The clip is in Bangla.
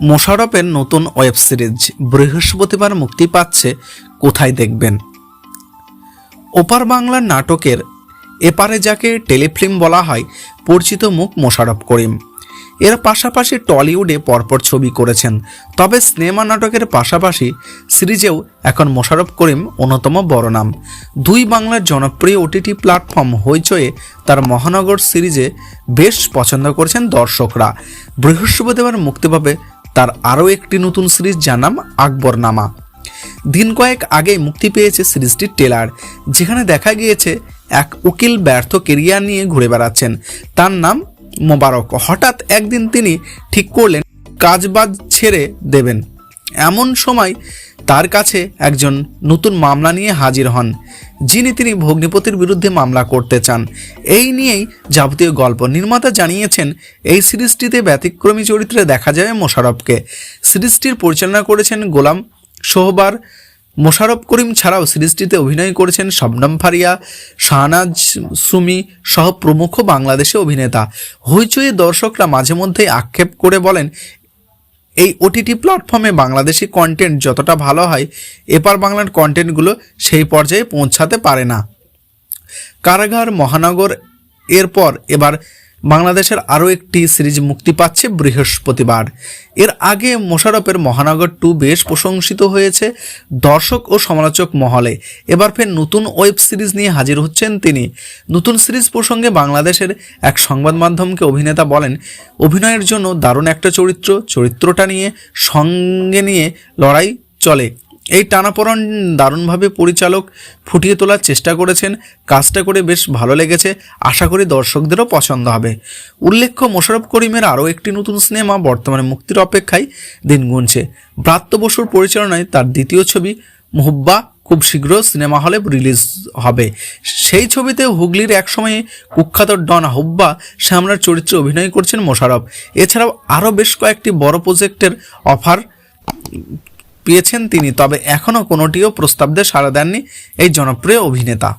মোশারফের নতুন ওয়েব সিরিজ বৃহস্পতিবার মুক্তি পাচ্ছে কোথায় দেখবেন? ওপার বাংলার নাটকের এপারে যাকে টেলিফিল্ম বলা হয়, পরিচিত মুখ মোশারফ করিম। এর পাশাপাশি টলিউডে পরপর ছবি করেছেন, তবে সিনেমা নাটকের পাশাপাশি সিরিজেও এখন মোশারফ করিম অন্যতম বড় নাম। দুই বাংলার জনপ্রিয় ওটিটি প্ল্যাটফর্ম হইচয়ে তার মহানগর সিরিজে বেশ পছন্দ করেছেন দর্শকরা। বৃহস্পতিবার মুক্তি পাবে তার আরও একটি নতুন সিরিজ যার নাম আকবরনামা। দিন কয়েক আগেই মুক্তি পেয়েছে সিরিজটির টেলার যেখানে দেখা গিয়েছে এক উকিল ব্যর্থ কেরিয়ার নিয়ে ঘুরে বেড়াচ্ছেন। তার নাম মোবারক। হঠাৎ একদিন তিনি ঠিক করলেন, কাজবাজ ছেড়ে দেবেন। এমন সময় তার কাছে একজন নতুন মামলা নিয়ে হাজির হন, যিনি তিনি ভগ্নিপতির বিরুদ্ধে মামলা করতে চান। এই নিয়েই যাবতীয় গল্প। নির্মাতা জানিয়েছেন, এই সিরিজটিতে ব্যতিক্রমী চরিত্রে দেখা যাবে মোশারফকে। সিরিজটির পরিচালনা করেছেন গোলাম সোহবার। মোশারফ করিম ছাড়াও সিরিজটিতে অভিনয় করেছেন শবনম ফারিয়া, শাহনাজ সুমি সহ প্রমুখ বাংলাদেশি অভিনেতা। হইচই দর্শকরা মাঝে মধ্যেই আক্ষেপ করে বলেন এই ওটিটি প্ল্যাটফর্মে বাংলাদেশি কন্টেন্ট যতটা ভালো হয়, এপার বাংলার কন্টেন্টগুলো সেই পর্যায়ে পৌঁছাতে পারে না। কারাগার, মহানগর, এরপর এবার বাংলাদেশের আরও একটি সিরিজ মুক্তি পাচ্ছে বৃহস্পতিবার। এর আগে মোশারফের মহানগর টু বেশ প্রশংসিত হয়েছে দর্শক ও সমালোচক মহলে। এবার ফের নতুন ওয়েব সিরিজ নিয়ে হাজির হচ্ছেন তিনি। নতুন সিরিজ প্রসঙ্গে বাংলাদেশের এক সংবাদ মাধ্যমকে অভিনেতা বলেন, অভিনয়ের জন্য দারুণ একটা চরিত্র, চরিত্রটা নিয়ে সঙ্গে নিয়ে লড়াই চলে। এই টানাপোড়ন দারুণভাবে পরিচালক ফুটিয়ে তোলার চেষ্টা করেছেন। কাজটা করে বেশ ভালো লেগেছে। আশা করি দর্শকদেরও পছন্দ হবে। উল্লেখ্য মোশারফ করিমের আরও একটি নতুন সিনেমা বর্তমানে মুক্তির অপেক্ষায় দিন গুনছে। ব্রাত্য বসুর পরিচালনায় তার দ্বিতীয় ছবি মুহব্বা খুব শীঘ্র সিনেমা হলে রিলিজ হবে। সেই ছবিতে হুগলির একসময়ে কুখ্যাত ডন হুব্বা শ্যামলার চরিত্রে অভিনয় করছেন মোশারফ এছাড়াও আরও বেশ কয়েকটি বড় প্রজেক্টের অফার পেয়েছেন তিনি তবে এখনও কোনোটিও প্রস্তাব দিয়ে সাড়া দেননি এই জনপ্রিয় অভিনেতা।